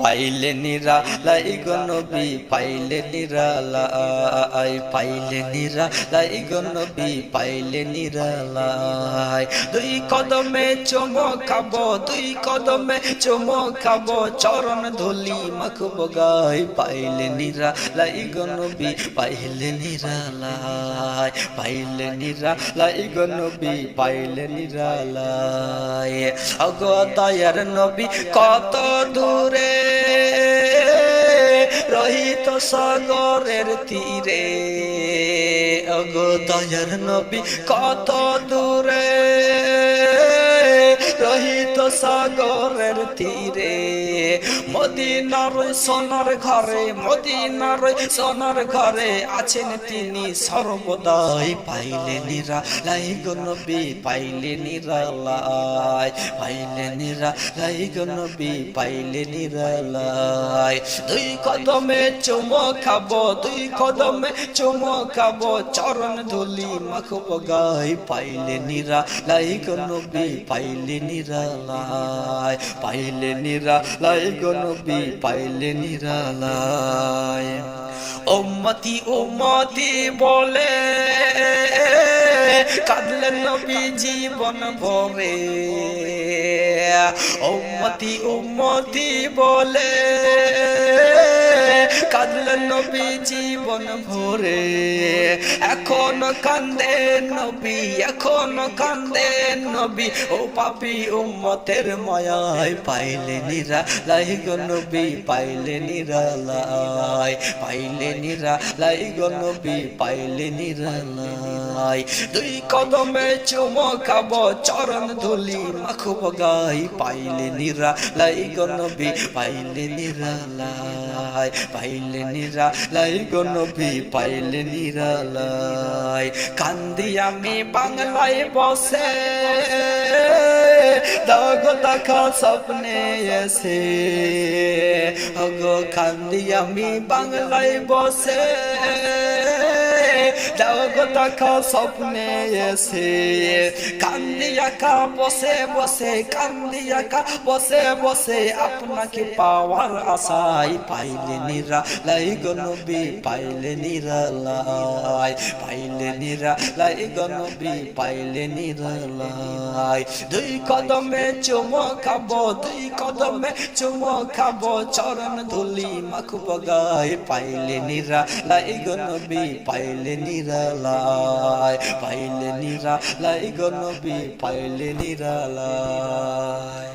পাইলে নিরালাই গনবি পাইলে নিরালাই পাইলে নিরালাই গনবি পাইলে নিরালাই। দুই কদমে চমকাবো দুই কদমে চমকাবো চরণ ধুলি মাখব গাই পাইলে নিরালাই গনবি পাইলে নিরালাই পাইলে নিরালাই গনবি পাইলে নিরালাই। অগদায়ার নবী, কত দূরে রহিত সাগরের তীরে। অগদয়ার নবী কত দূরে? সাগরের তীরে, মদিনার সোনার ঘরে, মদিনার সোনার ঘরে আছেন তিনি সর্বদাই। পাইলে নিরা লাই নবী পাইলে নিরালাই পাইলে নিরা লাই নবী পাইলে নিরালাই। দুই কদমে চুমো খাব, দুই কদমে চুমো খাব, চরণ ধুলি মাখব গাই। পাইলে নিরা লাই নবী পাইলে নিরালাই পাইলে নিরালাই নবী, পাইলে নিরালাই ওম্মতি ওম্মতি বলে, কাঁদলেন নবী জীবন ভরে। ওম্মতি ওম্মতি বলে কাঁদলেন নবী জীবন ভরে। এখন কান্দে নবী, এখন কান্দে নবী। ও পাপি উম্মতের মায়ায় পাইলে নিরা লাই নবী পাইলে নিরালাই পাইলে নিরা লাই নবী পাইলে নিরালাই দুই কদমে চুমো খাব, চরণ ধুলি মাখব গাই। পাইলে নিরা লাই গো নবী পাইলে নিরালাই পাইলে নিরা লাই গো নবী, পাইলে নিরালাই। কান্দি আমি বাংলায় বসে, দাগ দেখা স্বপ্নে এসে। অগো, কান্দি আমি বাংলায় বসে। দাগ দেখা স্বপ্নে এসে। কান্দি একা, বসে বসে, কান্দি একা, বসে বসে। আপনাকে পাওয়ার আশাই পাইলে নিরা লাই গনবি পাইলে নিরালাই পাইলে নিরা লাই গনবি পাইলে নিরালাই দুই কদমে চুমো খাব, দুই কদমে চুমো খাব। চরণ ধুলি মাখব গাই পাইলে নিরা লাই গনবি পাইলে নিরালাই পাইলে নিরালায় গো নবী পাইলে নিরালাই